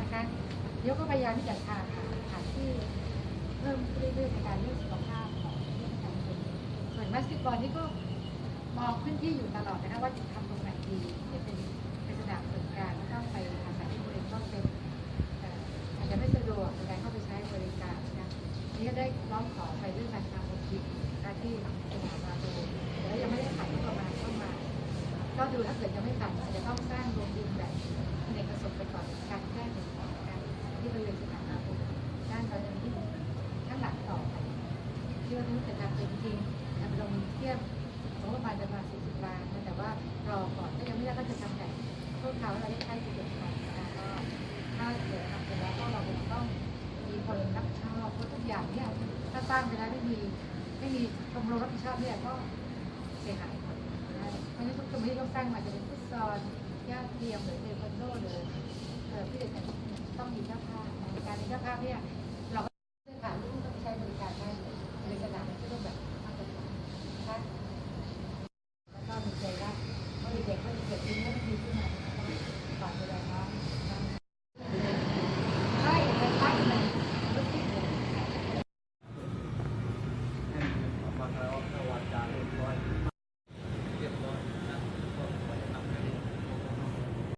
นะคะเดี๋ยวก็พยายามที่จะหาหาหาที่เพิ่มเรื่อยๆในการเรื่องสุขภาพของผู้ประชาชนส่วนมัสยิบอลนี่ก็มองพื้นที่อยู่ตลอดนะคะว่าจะทำตรงไหนดีจะเป็นเป็นสนามฝึกการแล้วก็ไปอาศัยที่บริเวณก็เป็นเอ่ออาจจะไม่สะดวกในการเข้าไปใช้บริการนะนี่ก็ได้ร้องขอไปเรื่องการทำโรงยิมนะคะที่สนามมาโดแล้วยังไม่ได้ผ่านประมาณเข้ามา ก็ดูถ้าเกิดยังไม่ผ่านอาจจะต้องสร้างโรงยิมแบบในกระสบ ที่ว่าถ้าเกิดทำเป็นจริงนะลงเทียบงบประมาณจะมา40ล้านนะแต่ว่ารอก่อนถ้ายังไม่ได้ก็จะทำแบบพวกเขาเราได้ใช้ประโยชน์ก่อนนะก็ถ้าเกิดทำไปแล้วก็เราคงต้องมีคนรับผิดชอบเพราะทุกอย่างเนี่ยถ้าสร้างไปแล้วไม่มีไม่มีชมรมรับผิดชอบเนี่ยก็เสียหายหมดเพราะฉะนั้นทุกสมัยต้องสร้างมาจะเป็นฟุตซอลญาติเทียมหรือเทควันโดหรือเออพี่เด็กเนี่ยต้องมีเจ้าภาพในการมีเจ้าภาพเนี่ยเราก็เลือกผ่านลูกต้องใช้บริการได้เลยในสนามที่ต้องแบบมาตรฐานนะคะแล้วก็มีใจรัก เพราะเด็กๆก็จะเกิดขึ้นเมื่อมีขึ้นมา